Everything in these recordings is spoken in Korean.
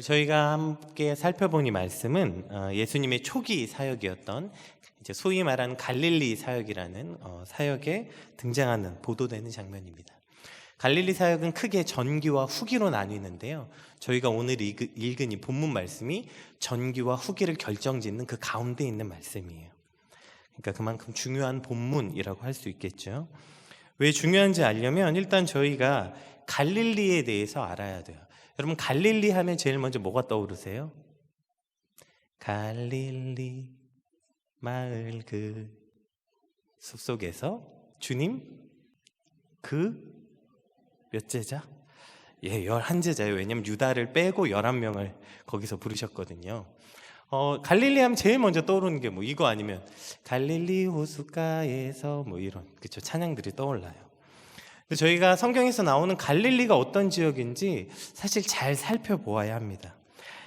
저희가 함께 살펴본 이 말씀은 어, 예수님의 초기 사역이었던 이제 소위 말하는 갈릴리 사역이라는 어, 사역에 등장하는 보도되는 장면입니다. 갈릴리 사역은 크게 전기와 후기로 나뉘는데요. 저희가 오늘 읽- 읽은 이 본문 말씀이 전기와 후기를 결정짓는 그 가운데 있는 말씀이에요. 그러니까 그만큼 중요한 본문이라고 할 수 있겠죠. 왜 중요한지 알려면 일단 저희가 갈릴리에 대해서 알아야 돼요. 여러분 갈릴리 하면 제일 먼저 뭐가 떠오르세요? 갈릴리 마을 그 숲속에서 주님 그 몇 제자? 예, 열한 제자예요. 왜냐면 유다를 빼고 열한 명을 거기서 부르셨거든요. 어, 갈릴리 하면 제일 먼저 떠오르는 게 뭐 이거 아니면 갈릴리 호숫가에서 뭐 이런 그쵸 찬양들이 떠올라요. 근데 저희가 성경에서 나오는 갈릴리가 어떤 지역인지 사실 잘 살펴보아야 합니다.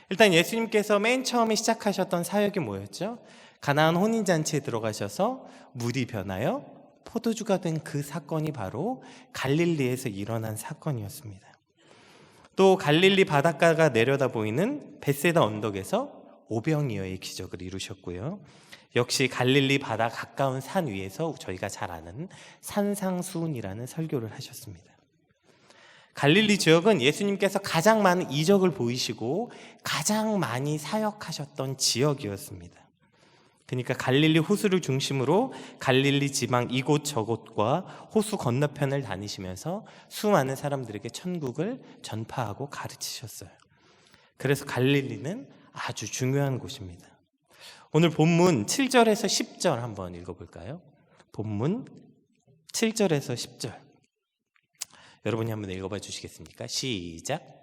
일단 예수님께서 맨 처음에 시작하셨던 사역이 뭐였죠? 가나안 혼인 잔치에 들어가셔서 물이 변하여 포도주가 된 그 사건이 바로 갈릴리에서 일어난 사건이었습니다. 또 갈릴리 바닷가가 내려다 보이는 베세다 언덕에서 오병이어의 기적을 이루셨고요. 역시 갈릴리 바다 가까운 산 위에서 저희가 잘 아는 산상수훈이라는 설교를 하셨습니다. 갈릴리 지역은 예수님께서 가장 많은 이적을 보이시고 가장 많이 사역하셨던 지역이었습니다. 그러니까 갈릴리 호수를 중심으로 갈릴리 지방 이곳 저곳과 호수 건너편을 다니시면서 수많은 사람들에게 천국을 전파하고 가르치셨어요. 그래서 갈릴리는 아주 중요한 곳입니다. 오늘 본문 7절에서 10절 한번 읽어볼까요? 본문 7절에서 10절. 여러분이 한번 읽어봐 주시겠습니까? 시작.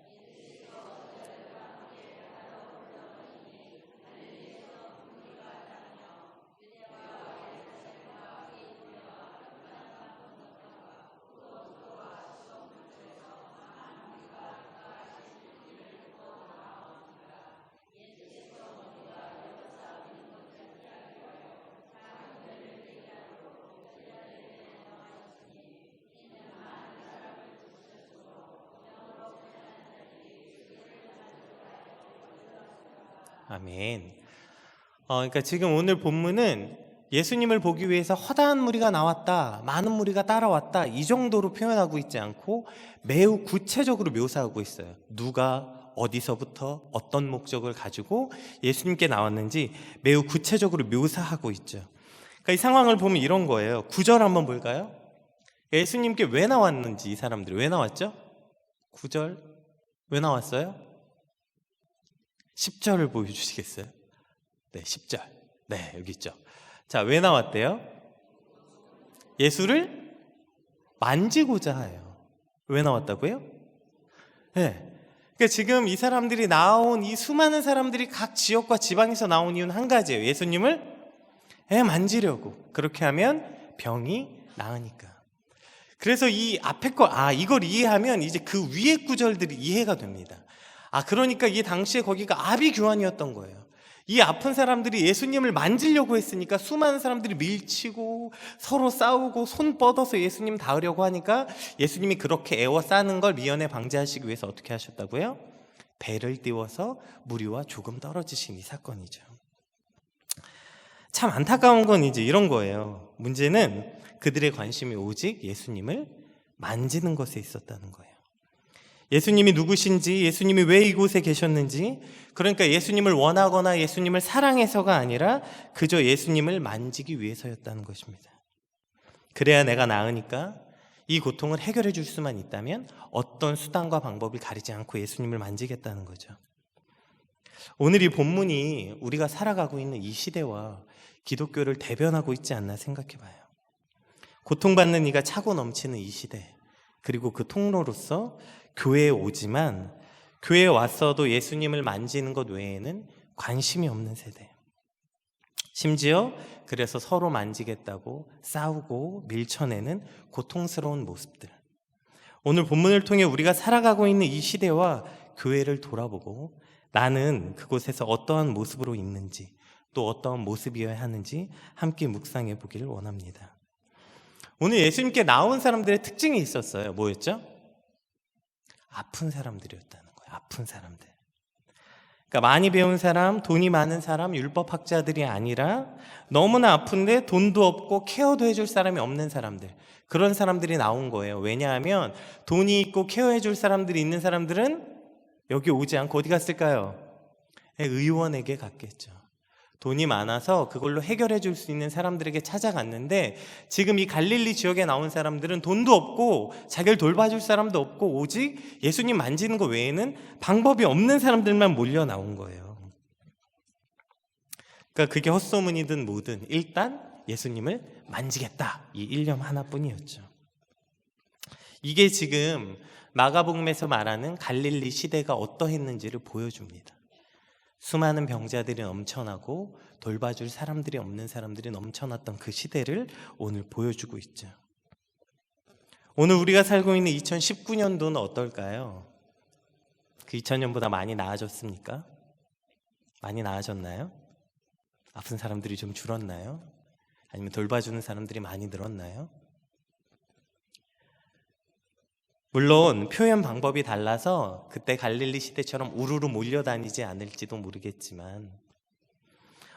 아멘. 어, 그러니까 지금 오늘 본문은 예수님을 보기 위해서 허다한 무리가 나왔다, 많은 무리가 따라왔다, 이 정도로 표현하고 있지 않고 매우 구체적으로 묘사하고 있어요. 누가 어디서부터 어떤 목적을 가지고 예수님께 나왔는지 매우 구체적으로 묘사하고 있죠. 그러니까 이 상황을 보면 이런 거예요. 구절 한번 볼까요? 예수님께 왜 나왔는지 이 사람들이 왜 나왔죠? 구절 왜 나왔어요? 10절을 보여주시겠어요? 네, 10절. 네, 여기 있죠. 자, 왜 나왔대요? 예수를 만지고자 해요. 왜 나왔다고요? 네. 그러니까 지금 이 사람들이 나온 이 수많은 사람들이 각 지역과 지방에서 나온 이유는 한 가지예요. 예수님을 예, 만지려고. 그렇게 하면 병이 나으니까. 그래서 이 앞에 거, 아, 이걸 이해하면 이제 그 위에 구절들이 이해가 됩니다. 아, 그러니까 이 당시에 거기가 아비규환이었던 거예요. 이 아픈 사람들이 예수님을 만지려고 했으니까 수많은 사람들이 밀치고 서로 싸우고 손 뻗어서 예수님 닿으려고 하니까 예수님이 그렇게 애워 싸는 걸 미연에 방지하시기 위해서 어떻게 하셨다고요? 배를 띄워서 무리와 조금 떨어지신 이 사건이죠. 참 안타까운 건 이제 이런 거예요. 문제는 그들의 관심이 오직 예수님을 만지는 것에 있었다는 거예요. 예수님이 누구신지, 예수님이 왜 이곳에 계셨는지, 그러니까 예수님을 원하거나 예수님을 사랑해서가 아니라 그저 예수님을 만지기 위해서였다는 것입니다. 그래야 내가 나으니까 이 고통을 해결해 줄 수만 있다면 어떤 수단과 방법을 가리지 않고 예수님을 만지겠다는 거죠. 오늘 이 본문이 우리가 살아가고 있는 이 시대와 기독교를 대변하고 있지 않나 생각해 봐요. 고통받는 이가 차고 넘치는 이 시대, 그리고 그 통로로서 교회에 오지만 교회에 왔어도 예수님을 만지는 것 외에는 관심이 없는 세대. 심지어 그래서 서로 만지겠다고 싸우고 밀쳐내는 고통스러운 모습들. 오늘 본문을 통해 우리가 살아가고 있는 이 시대와 교회를 돌아보고 나는 그곳에서 어떠한 모습으로 있는지 또 어떠한 모습이어야 하는지 함께 묵상해 보기를 원합니다. 오늘 예수님께 나온 사람들의 특징이 있었어요. 뭐였죠? 아픈 사람들이었다는 거예요. 아픈 사람들. 그러니까 많이 배운 사람, 돈이 많은 사람, 율법학자들이 아니라 너무나 아픈데 돈도 없고 케어도 해줄 사람이 없는 사람들. 그런 사람들이 나온 거예요. 왜냐하면 돈이 있고 케어해줄 사람들이 있는 사람들은 여기 오지 않고 어디 갔을까요? 예, 의원에게 갔겠죠. 돈이 많아서 그걸로 해결해 줄 수 있는 사람들에게 찾아갔는데 지금 이 갈릴리 지역에 나온 사람들은 돈도 없고 자기를 돌봐줄 사람도 없고 오직 예수님 만지는 것 외에는 방법이 없는 사람들만 몰려 나온 거예요. 그러니까 그게 헛소문이든 뭐든 일단 예수님을 만지겠다 이 일념 하나뿐이었죠. 이게 지금 마가복음에서 말하는 갈릴리 시대가 어떠했는지를 보여줍니다. 수많은 병자들이 넘쳐나고 돌봐줄 사람들이 없는 사람들이 넘쳐났던 그 시대를 오늘 보여주고 있죠. 오늘 우리가 살고 있는 2019년도는 어떨까요? 그 2000년보다 많이 나아졌습니까? 많이 나아졌나요? 아픈 사람들이 좀 줄었나요? 아니면 돌봐주는 사람들이 많이 늘었나요? 물론 표현 방법이 달라서 그때 갈릴리 시대처럼 우르르 몰려다니지 않을지도 모르겠지만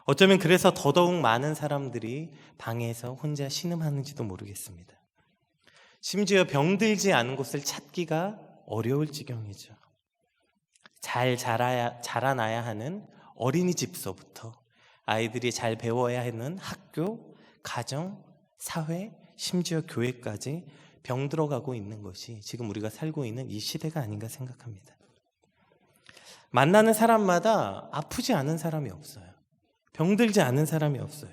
어쩌면 그래서 더더욱 많은 사람들이 방에서 혼자 신음하는지도 모르겠습니다. 심지어 병들지 않은 곳을 찾기가 어려울 지경이죠. 잘 자라야, 자라나야 하는 어린이집서부터 아이들이 잘 배워야 하는 학교, 가정, 사회, 심지어 교회까지 병 들어가고 있는 것이 지금 우리가 살고 있는 이 시대가 아닌가 생각합니다. 만나는 사람마다 아프지 않은 사람이 없어요. 병들지 않은 사람이 없어요.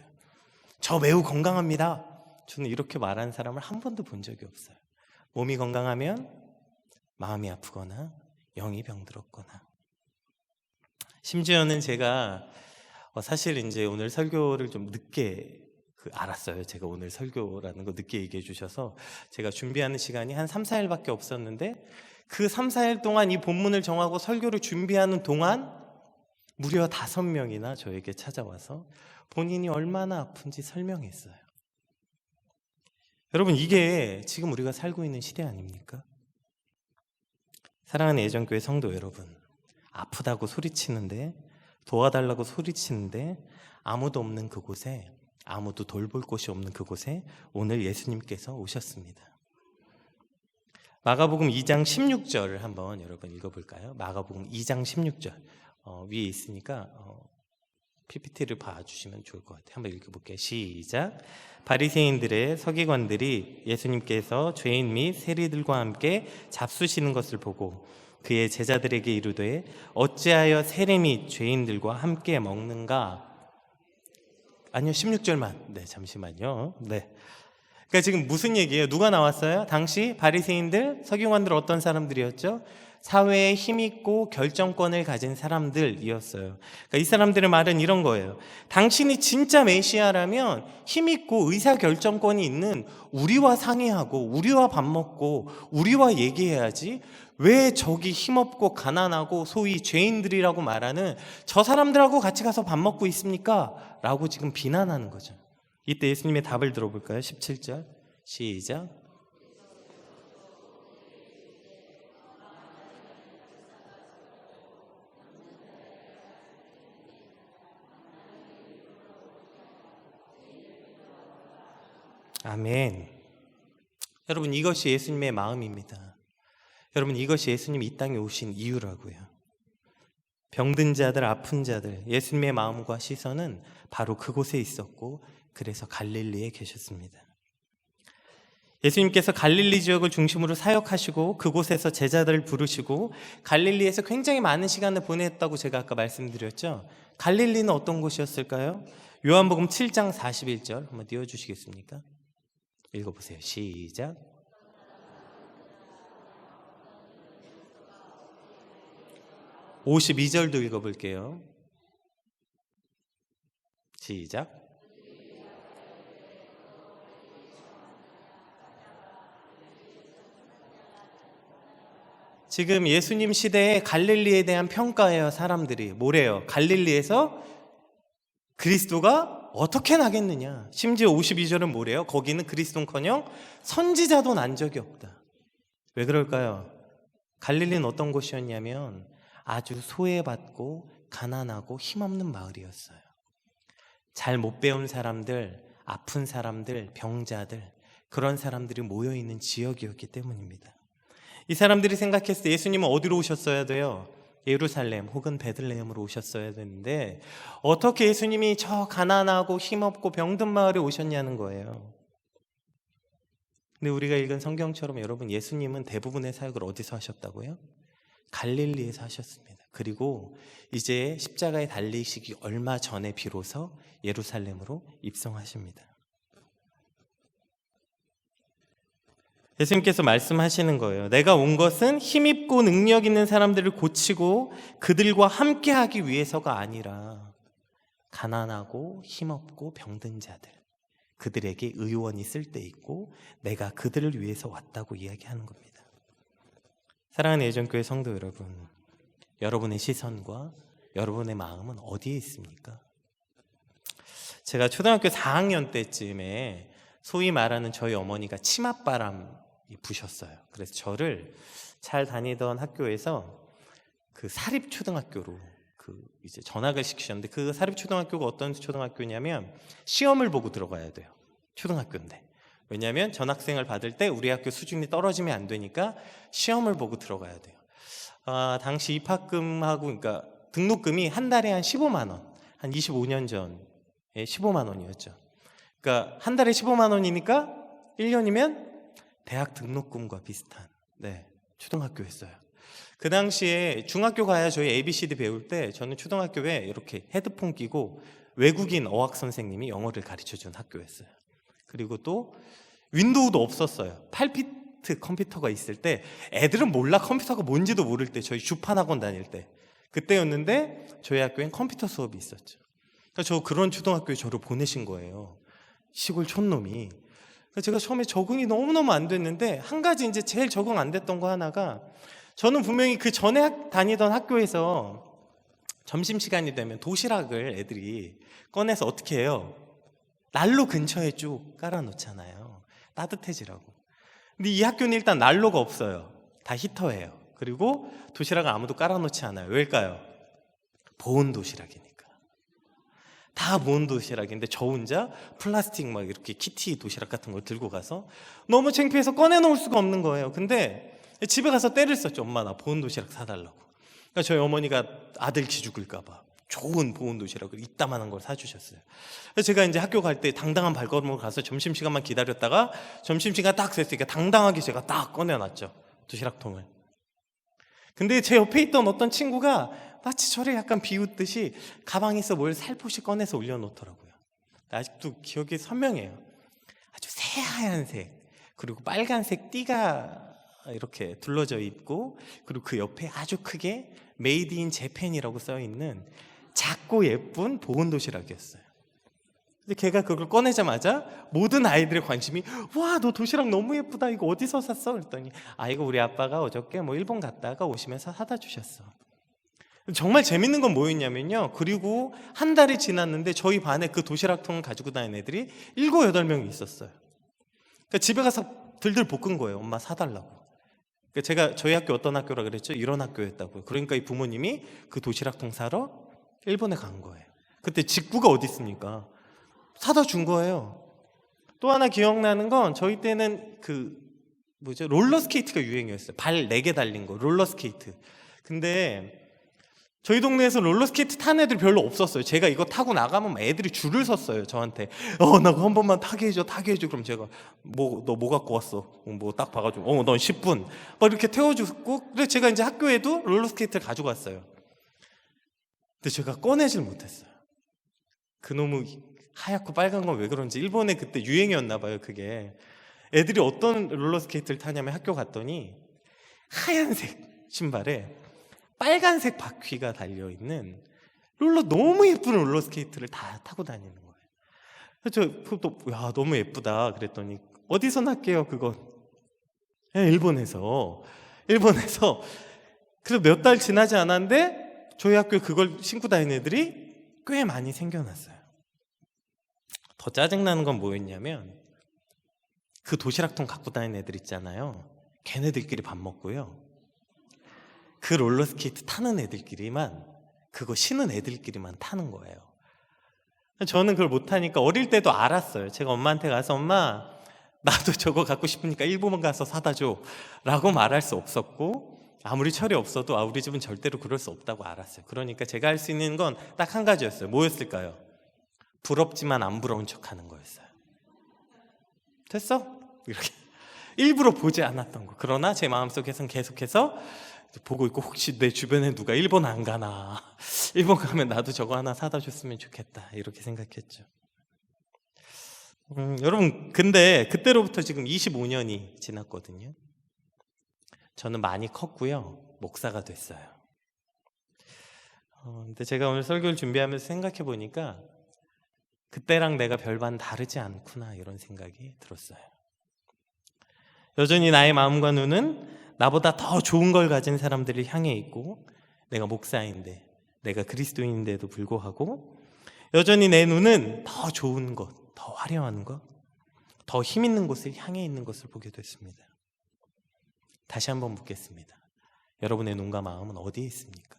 저 매우 건강합니다. 저는 이렇게 말하는 사람을 한 번도 본 적이 없어요. 몸이 건강하면 마음이 아프거나 영이 병들었거나. 심지어는 제가 어, 사실 이제 오늘 설교를 좀 늦게 그 알았어요. 제가 오늘 설교라는 거 늦게 얘기해 주셔서 제가 준비하는 시간이 한 3, 4일밖에 없었는데 그 3, 4일 동안 이 본문을 정하고 설교를 준비하는 동안 무려 다섯 명이나 저에게 찾아와서 본인이 얼마나 아픈지 설명했어요. 여러분 이게 지금 우리가 살고 있는 시대 아닙니까? 사랑하는 예전교회 성도 여러분 아프다고 소리치는데 도와달라고 소리치는데 아무도 없는 그곳에 아무도 돌볼 곳이 없는 그곳에 오늘 예수님께서 오셨습니다. 마가복음 2장 16절을 한번 여러분 읽어볼까요? 마가복음 2장 16절 어, 위에 있으니까 어, PPT를 봐주시면 좋을 것 같아요. 한번 읽어볼게요. 시작. 바리새인들의 서기관들이 예수님께서 죄인 및 세리들과 함께 잡수시는 것을 보고 그의 제자들에게 이르되 어찌하여 세리 및 죄인들과 함께 먹는가? 아니요, 16절만. 네, 잠시만요. 네. 그러니까 지금 무슨 얘기예요? 누가 나왔어요? 당시 바리새인들, 서기관들 어떤 사람들이었죠? 사회에 힘 있고 결정권을 가진 사람들이었어요. 그러니까 이 사람들의 말은 이런 거예요. 당신이 진짜 메시아라면 힘 있고 의사 결정권이 있는 우리와 상의하고 우리와 밥 먹고 우리와 얘기해야지 왜 저기 힘없고 가난하고 소위 죄인들이라고 말하는 저 사람들하고 같이 가서 밥 먹고 있습니까? 라고 지금 비난하는 거죠. 이때 예수님의 답을 들어볼까요? 17절. 시작. 아멘. 여러분 이것이 예수님의 마음입니다. 여러분 이것이 예수님 이 땅에 오신 이유라고요. 병든 자들, 아픈 자들, 예수님의 마음과 시선은 바로 그곳에 있었고 그래서 갈릴리에 계셨습니다. 예수님께서 갈릴리 지역을 중심으로 사역하시고 그곳에서 제자들을 부르시고 갈릴리에서 굉장히 많은 시간을 보냈다고 제가 아까 말씀드렸죠. 갈릴리는 어떤 곳이었을까요? 요한복음 7장 41절 한번 띄워 주시겠습니까? 읽어 보세요. 시작. 오십이 절도 읽어볼게요. 시작. 지금 예수님 시대에 갈릴리에 대한 평가예요, 사람들이. 뭐래요? 갈릴리에서 그리스도가 어떻게 나겠느냐? 심지어 52절은 뭐래요? 거기는 그리스도커녕 선지자도 난 적이 없다. 왜 그럴까요? 갈릴리는 어떤 곳이었냐면 아주 소외받고 가난하고 힘없는 마을이었어요. 잘 못 배운 사람들, 아픈 사람들, 병자들, 그런 사람들이 모여 있는 지역이었기 때문입니다. 이 사람들이 생각했을 때 예수님은 어디로 오셨어야 돼요? 예루살렘 혹은 베들레헴으로 오셨어야 되는데 어떻게 예수님이 저 가난하고 힘없고 병든 마을에 오셨냐는 거예요. 근데 우리가 읽은 성경처럼 여러분 예수님은 대부분의 사역을 어디서 하셨다고요? 갈릴리에서 하셨습니다. 그리고 이제 십자가에 달리시기 얼마 전에 비로소 예루살렘으로 입성하십니다. 예수님께서 말씀하시는 거예요. 내가 온 것은 힘있고 능력 있는 사람들을 고치고 그들과 함께 하기 위해서가 아니라 가난하고 힘없고 병든 자들 그들에게 의원이 쓸 때 있고 내가 그들을 위해서 왔다고 이야기하는 겁니다. 사랑하는 예전교회 성도 여러분, 여러분의 시선과 여러분의 마음은 어디에 있습니까? 제가 초등학교 4학년 때쯤에 소위 말하는 저희 어머니가 치맛바람이 부셨어요. 그래서 저를 잘 다니던 학교에서 그 사립 초등학교로 그 이제 전학을 시키셨는데 그 사립 초등학교가 어떤 초등학교냐면 시험을 보고 들어가야 돼요. 초등학교인데. 왜냐하면 전학생을 받을 때 우리 학교 수준이 떨어지면 안 되니까 시험을 보고 들어가야 돼요. 아, 당시 입학금하고 그러니까 등록금이 한 달에 한 15만 원, 한 25년 전에 15만 원이었죠. 그러니까 한 달에 15만 원이니까 1년이면 대학 등록금과 비슷한 네, 초등학교였어요. 그 당시에 중학교 가야 저희 ABCD 배울 때 저는 초등학교에 이렇게 헤드폰 끼고 외국인 어학 선생님이 영어를 가르쳐 준 학교였어요. 그리고 또 윈도우도 없었어요. 8비트 컴퓨터가 있을 때 애들은 몰라 컴퓨터가 뭔지도 모를 때 저희 주판 학원 다닐 때 그때였는데 저희 학교엔 컴퓨터 수업이 있었죠. 그러니까 저 그런 초등학교에 저를 보내신 거예요. 시골 촌놈이. 제가 처음에 적응이 너무너무 안 됐는데 한 가지 이제 제일 적응 안 됐던 거 하나가 저는 분명히 그 전에 학- 다니던 학교에서 점심 시간이 되면 도시락을 애들이 꺼내서 어떻게 해요? 난로 근처에 쭉 깔아놓잖아요. 따뜻해지라고. 근데 이 학교는 일단 난로가 없어요. 다 히터예요. 그리고 도시락을 아무도 깔아놓지 않아요. 왜일까요? 보온 도시락이니까. 다 보온 도시락인데 저 혼자 플라스틱 막 이렇게 키티 도시락 같은 걸 들고 가서 너무 창피해서 꺼내놓을 수가 없는 거예요. 근데 집에 가서 때를 썼죠. 엄마 나 보온 도시락 사달라고. 그러니까 저희 어머니가 아들 기죽을까봐 좋은 보온 도시락을 이따만한 걸 사주셨어요. 그래서 제가 이제 학교 갈 때 당당한 발걸음으로 가서 점심 시간만 기다렸다가 점심 시간 딱 됐으니까 당당하게 제가 딱 꺼내놨죠. 도시락통을. 근데 제 옆에 있던 어떤 친구가 마치 저를 약간 비웃듯이 가방에서 뭘 살포시 꺼내서 올려놓더라고요. 아직도 기억이 선명해요. 아주 새하얀색 그리고 빨간색 띠가 이렇게 둘러져 있고 그리고 그 옆에 아주 크게 메이드 인 재팬이라고 써 있는 작고 예쁜 보온 도시락이었어요. 근데 걔가 그걸 꺼내자마자 모든 아이들의 관심이 와 너 도시락 너무 예쁘다 이거 어디서 샀어? 그랬더니 아 이거 우리 아빠가 어저께 뭐 일본 갔다가 오시면서 사다 주셨어. 정말 재밌는 건 뭐였냐면요. 그리고 한 달이 지났는데 저희 반에 그 도시락통을 가지고 다니는 애들이 일곱 여덟 명이 있었어요. 그러니까 집에 가서 들들 볶은 거예요. 엄마 사달라고. 그러니까 제가 저희 학교 어떤 학교라 그랬죠? 이런 학교였다고요. 그러니까 이 부모님이 그 도시락통 사러 일본에 간 거예요. 그때 직구가 어디 있습니까? 사다 준 거예요. 또 하나 기억나는 건 저희 때는 그 뭐죠? 롤러 스케이트가 유행이었어요. 발 네 개 달린 거, 롤러 스케이트. 근데 저희 동네에서 롤러스케이트 타는 애들이 별로 없었어요. 제가 이거 타고 나가면 막 애들이 줄을 섰어요. 저한테. 어, 나 그거 한 번만 타게 해줘, 타게 해줘. 그럼 제가, 뭐, 너 뭐 갖고 왔어? 뭐 딱 봐가지고, 어, 넌 10분. 막 이렇게 태워주고, 그래서 제가 이제 학교에도 롤러스케이트를 가지고 왔어요. 근데 제가 꺼내질 못했어요. 그놈의 하얗고 빨간 건 왜 그런지 일본에 그때 유행이었나 봐요, 그게. 애들이 어떤 롤러스케이트를 타냐면 학교 갔더니 하얀색 신발에 빨간색 바퀴가 달려 있는 롤러 너무 예쁜 롤러스케이트를 다 타고 다니는 거예요. 그래서 저 그것도 야 너무 예쁘다 그랬더니 어디서 났게요 그건? 예, 일본에서 일본에서 그래서 몇 달 지나지 않았는데 저희 학교에 그걸 신고 다니는 애들이 꽤 많이 생겨났어요. 더 짜증나는 건 뭐였냐면 그 도시락통 갖고 다니는 애들 있잖아요. 걔네들끼리 밥 먹고요. 그 롤러스케이트 타는 애들끼리만 그거 신은 애들끼리만 타는 거예요. 저는 그걸 못하니까 어릴 때도 알았어요. 제가 엄마한테 가서 엄마 나도 저거 갖고 싶으니까 일본만 가서 사다 줘 라고 말할 수 없었고 아무리 철이 없어도 아 우리 집은 절대로 그럴 수 없다고 알았어요. 그러니까 제가 할 수 있는 건 딱 한 가지였어요. 뭐였을까요? 부럽지만 안 부러운 척 하는 거였어요. 됐어? 이렇게 일부러 보지 않았던 거. 그러나 제 마음속에선 계속해서 보고 있고 혹시 내 주변에 누가 일본 안 가나 일본 가면 나도 저거 하나 사다 줬으면 좋겠다 이렇게 생각했죠. 음, 여러분 근데 그때로부터 지금 25년이 지났거든요. 저는 많이 컸고요. 목사가 됐어요. 어, 근데 제가 오늘 설교를 준비하면서 생각해 보니까 그때랑 내가 별반 다르지 않구나 이런 생각이 들었어요. 여전히 나의 마음과 눈은 나보다 더 좋은 걸 가진 사람들을 향해 있고 내가 목사인데 내가 그리스도인인데도 불구하고 여전히 내 눈은 더 좋은 것, 더 화려한 것, 더 힘 있는 곳을 향해 있는 것을 보게 됐습니다. 다시 한번 묻겠습니다. 여러분의 눈과 마음은 어디에 있습니까?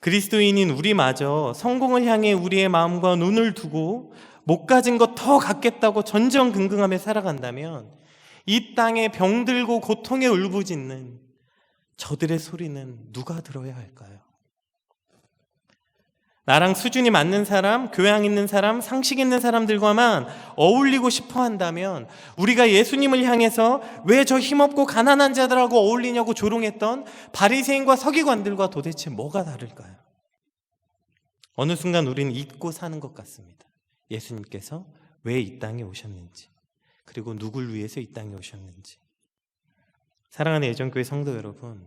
그리스도인인 우리마저 성공을 향해 우리의 마음과 눈을 두고 못 가진 것 더 갖겠다고 전전긍긍하며 살아간다면 이 땅에 병들고 고통에 울부짖는 저들의 소리는 누가 들어야 할까요? 나랑 수준이 맞는 사람, 교양 있는 사람, 상식 있는 사람들과만 어울리고 싶어 한다면 우리가 예수님을 향해서 왜 저 힘없고 가난한 자들하고 어울리냐고 조롱했던 바리새인과 서기관들과 도대체 뭐가 다를까요? 어느 순간 우리는 잊고 사는 것 같습니다. 예수님께서 왜 이 땅에 오셨는지, 그리고 누굴 위해서 이 땅에 오셨는지. 사랑하는 예전교회 성도 여러분,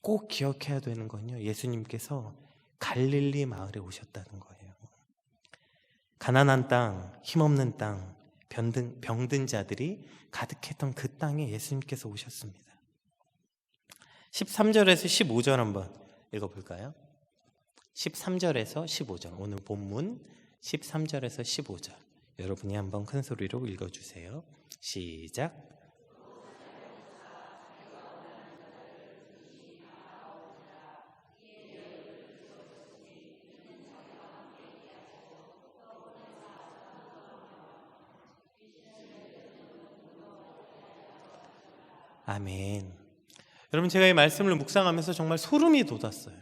꼭 기억해야 되는 건요. 예수님께서 갈릴리 마을에 오셨다는 거예요. 가난한 땅, 힘없는 땅, 병든, 병든 자들이 가득했던 그 땅에 예수님께서 오셨습니다. 13절에서 15절 한번 읽어볼까요? 13절에서 15절. 오늘 본문 13절에서 15절. 여러분이 한번 큰 소리로 읽어주세요. 시작. 아멘. 여러분 제가 이 말씀을 묵상하면서 정말 소름이 돋았어요.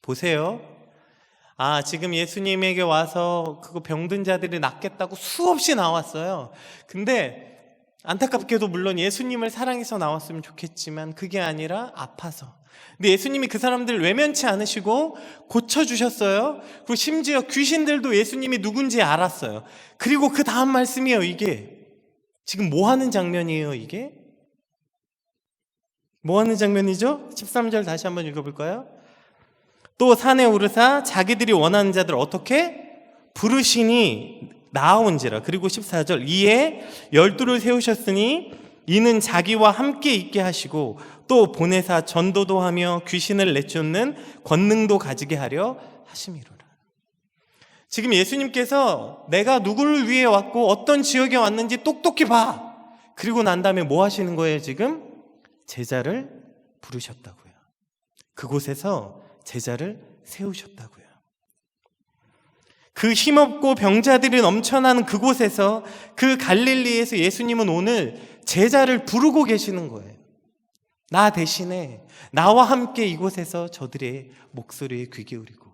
보세요. 아, 지금 예수님에게 와서 그거 병든 자들이 낫겠다고 수없이 나왔어요. 근데 안타깝게도 물론 예수님을 사랑해서 나왔으면 좋겠지만 그게 아니라 아파서. 근데 예수님이 그 사람들 외면치 않으시고 고쳐주셨어요. 그리고 심지어 귀신들도 예수님이 누군지 알았어요. 그리고 그 다음 말씀이에요, 이게. 지금 뭐 하는 장면이에요, 이게? 뭐 하는 장면이죠? 13절 다시 한번 읽어볼까요? 또 산에 오르사 자기들이 원하는 자들 어떻게 부르시니 나온지라 그리고 14절 이에 열두를 세우셨으니 이는 자기와 함께 있게 하시고 또 보내사 전도도 하며 귀신을 내쫓는 권능도 가지게 하려 하심이로라. 지금 예수님께서 내가 누구를 위해 왔고 어떤 지역에 왔는지 똑똑히 봐. 그리고 난 다음에 뭐 하시는 거예요, 지금? 제자를 부르셨다고요. 그곳에서 제자를 세우셨다고요. 그 힘없고 병자들이 넘쳐나는 그곳에서 그 갈릴리에서 예수님은 오늘 제자를 부르고 계시는 거예요. 나 대신에 나와 함께 이곳에서 저들의 목소리에 귀 기울이고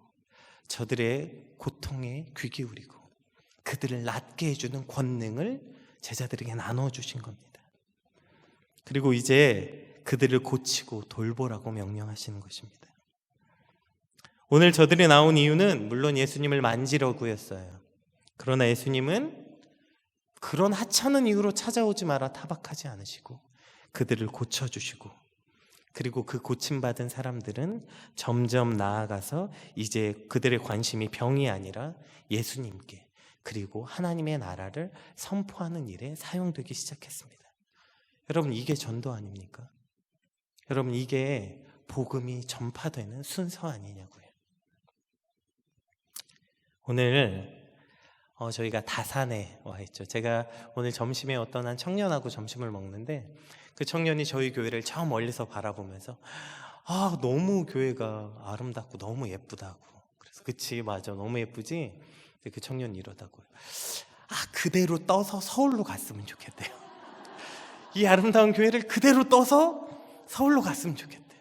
저들의 고통에 귀 기울이고 그들을 낫게 해주는 권능을 제자들에게 나눠 주신 겁니다. 그리고 이제 그들을 고치고 돌보라고 명령하시는 것입니다. 오늘 저들이 나온 이유는 물론 예수님을 만지려고였어요. 그러나 예수님은 그런 하찮은 이유로 찾아오지 마라 타박하지 않으시고 그들을 고쳐주시고 그리고 그 고침받은 사람들은 점점 나아가서 이제 그들의 관심이 병이 아니라 예수님께 그리고 하나님의 나라를 선포하는 일에 사용되기 시작했습니다. 여러분 이게 전도 아닙니까? 여러분 이게 복음이 전파되는 순서 아니냐고요. 오늘 어, 저희가 다산에 와 있죠. 제가 오늘 점심에 어떤 한 청년하고 점심을 먹는데 그 청년이 저희 교회를 저 멀리서 바라보면서 아 너무 교회가 아름답고 너무 예쁘다고. 그래서 그치 맞아. 너무 예쁘지? 그 청년이 이러다고요 아 그대로 떠서 서울로 갔으면 좋겠대요. 이 아름다운 교회를 그대로 떠서 서울로 갔으면 좋겠대요.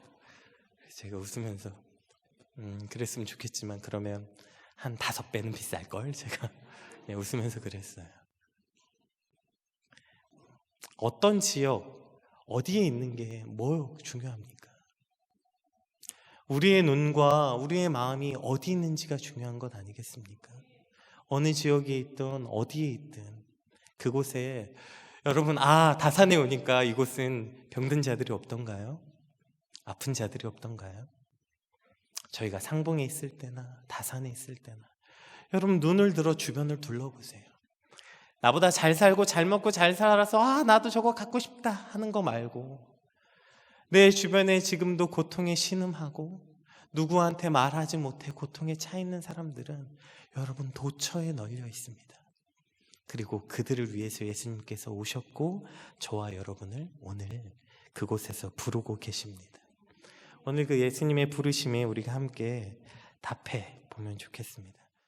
제가 웃으면서 음 그랬으면 좋겠지만 그러면 한 다섯 배는 비쌀 걸 제가 그냥 웃으면서 그랬어요 어떤 지역 어디에 있는 게 뭐 중요합니까? 우리의 눈과 우리의 마음이 어디 있는지가 중요한 것 아니겠습니까? 어느 지역에 있든 어디에 있든 그곳에 여러분 아 다산에 오니까 이곳은 병든 자들이 없던가요? 아픈 자들이 없던가요? 저희가 상봉에 있을 때나 다산에 있을 때나 여러분 눈을 들어 주변을 둘러보세요. 나보다 잘 살고 잘 먹고 잘 살아서 아 나도 저거 갖고 싶다 하는 거 말고 내 주변에 지금도 고통에 신음하고 누구한테 말하지 못해 고통에 차 있는 사람들은 여러분 도처에 널려 있습니다. 그리고 그들을 위해서 예수님께서 오셨고 저와 여러분을 오늘 그곳에서 부르고 계십니다. 오늘 그 예수님의 부르심에 우리가 함께 답해 보면 좋겠습니다.